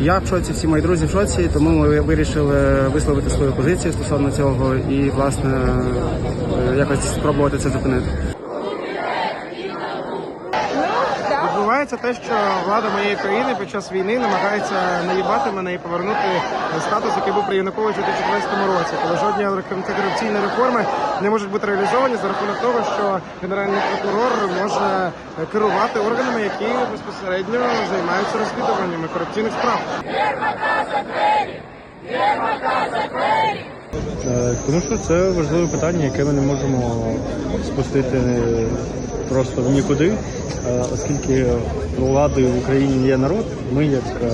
Я в шоці, всі мої друзі в шоці, тому ми вирішили висловити свою позицію стосовно цього і, власне, е, якось спробувати це зупинити. Відбувається те, що влада моєї країни під час війни намагається наїбати мене і повернути статус, який був при Януковичу у 2014 році, коли жодні антикорупційні реформи не можуть бути реалізовані за рахунок того, що генеральний прокурор може керувати органами, які безпосередньо займаються розслідуваннями корупційних справ. Е, Тому що це важливе питання, яке ми не можемо спустити просто в нікуди, Е, оскільки владою в Україні є народ, ми як е,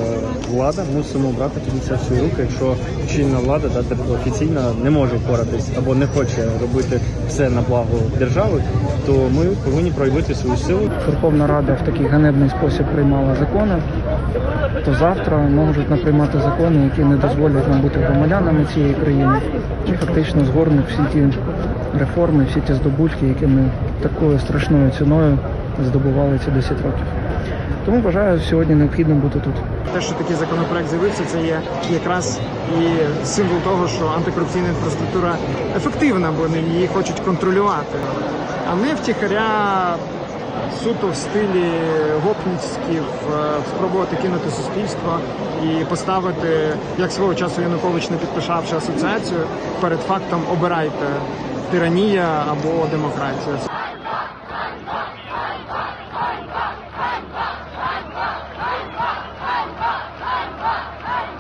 влада мусимо брати це в руки. Якщо чинна влада да, типу, офіційно не може впоратись або не хоче робити все на благо держави, то ми повинні проявити свою силу. Верховна Рада в такий ганебний спосіб приймала закони, то завтра можуть наприймати закони, які не дозволять нам бути громадянами цієї країни і фактично згорнуть всі ті реформи, всі ті здобутки, які ми такою страшною ціною здобували ці 10 років. Тому вважаю, сьогодні необхідно бути тут. Те, що такий законопроект з'явився, це є якраз і символ того, що антикорупційна інфраструктура ефективна, бо її хочуть контролювати, а не втіхаря суто в стилі гопніцьків е, спробувати кинути суспільство і поставити, як свого часу Янукович не підписавши асоціацію, перед фактом обирайте тиранія або демократія.